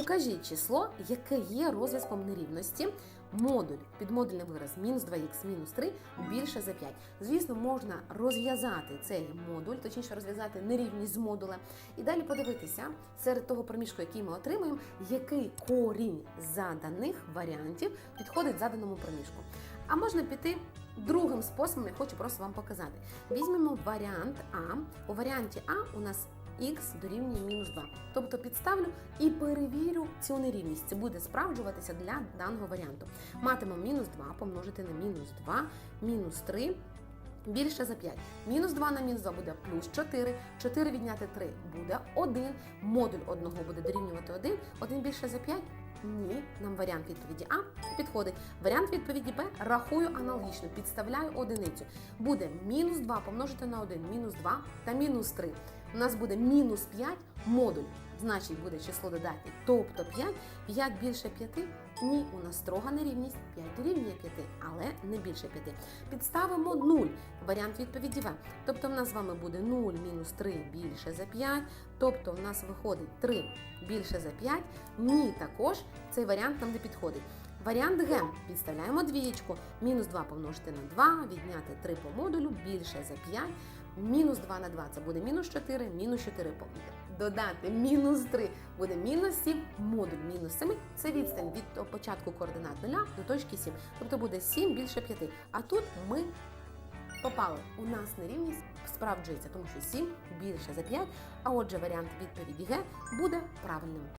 Укажіть число, яке є розв'язком нерівності. Модуль, підмодульний вираз мінус 2х мінус 3 більше за 5. Звісно, можна розв'язати цей модуль, точніше розв'язати нерівність з модуля, і далі подивитися серед того проміжку, який ми отримаємо, який корінь заданих варіантів підходить заданому проміжку. А можна піти другим способом, я хочу просто вам показати. Візьмемо варіант А. У варіанті А у нас х дорівнює мінус 2. Тобто підставлю і перевірю цю нерівність. Це буде справджуватися для даного варіанту. Матимемо мінус 2 помножити на мінус 2, мінус 3. Більше за 5. Мінус 2 на мінус 2 буде плюс 4. 4 відняти 3 буде 1. Модуль одного буде дорівнювати 1. 1 більше за 5. Ні, нам варіант відповіді А підходить. Варіант відповіді Б рахую аналогічно, підставляю одиницю. Буде мінус 2 помножити на 1, мінус 2 та мінус 3. У нас буде мінус 5 модуль. Значить, буде число додатнє, тобто 5. 5 більше 5. Ні, у нас строга нерівність. 5 дорівнює 5, але не більше 5. Підставимо 0. Варіант відповіді В. Тобто в нас з вами буде 0 мінус 3 більше за 5. Тобто в нас виходить 3 більше за 5. Ні, також цей варіант нам не підходить. Варіант Г. Підставляємо двієчку. Мінус 2 помножити на 2, відняти 3 по модулю, більше за 5. Мінус 2 на 2 це буде мінус 4, мінус 4 по додати мінус 3 буде мінус 7, модуль мінус 7. Це відстань від початку координат 0 до точки 7. Тобто буде 7 більше 5. А тут ми попали. У нас нерівність справджується, тому що 7 більше за 5, а отже варіант відповіді Г буде правильним.